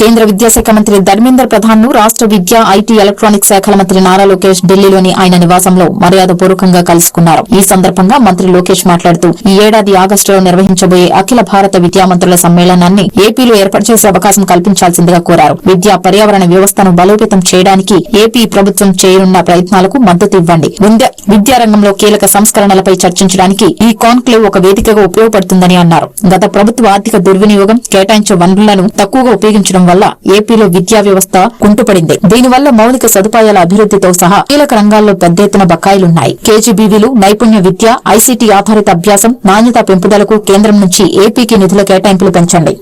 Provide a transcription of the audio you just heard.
కేంద్ర విద్యాశాఖ మంత్రి ధర్మేంద్ర ప్రధాన్ను రాష్ట విద్యా ఐటీ ఎలక్ట్రానిక్ శాఖల మంత్రి నారా లోకేష్ ఢిల్లీలోని ఆయన నివాసంలో మర్యాదపూర్వకంగా కలుసుకున్నారు. ఈ సందర్భంగా మంత్రి లోకేష్ మాట్లాడుతూ ఈ ఏడాది ఆగస్టులో నిర్వహించబోయే అఖిల భారత విద్యామంత్రుల సమ్మేళనాన్ని ఏపీలో ఏర్పాటు చేసే అవకాశం కల్పించాల్సిందిగా కోరారు. విద్యా పర్యావరణ వ్యవస్థను బలోపేతం చేయడానికి ఏపీ ప్రభుత్వం చేయనున్న ప్రయత్నాలకు మద్దతు ఇవ్వండి. విద్యారంగంలో కీలక సంస్కరణలపై చర్చించడానికి ఈ కాన్క్లేవ్ ఒక వేదికగా ఉపయోగపడుతుందని అన్నారు. గత ప్రభుత్వ ఆర్థిక దుర్వినియోగం కేటాయించే వనరులను తక్కువగా ఉపయోగించడం వల్ల ఏపీలో విద్యా వ్యవస్థ కుంటుపడింది. దీనివల్ల మౌలిక సదుపాయాల అభివృద్దితో సహా కీలక రంగాల్లో పెద్ద ఎత్తున బకాయిలున్నాయి. కేజీబీవీలు నైపుణ్య విద్య ఐసీటీ ఆధారిత అభ్యాసం నాణ్యత పెంపుదలకు కేంద్రం నుంచి ఏపీకి నిధుల కేటాయింపులు పెంచండి.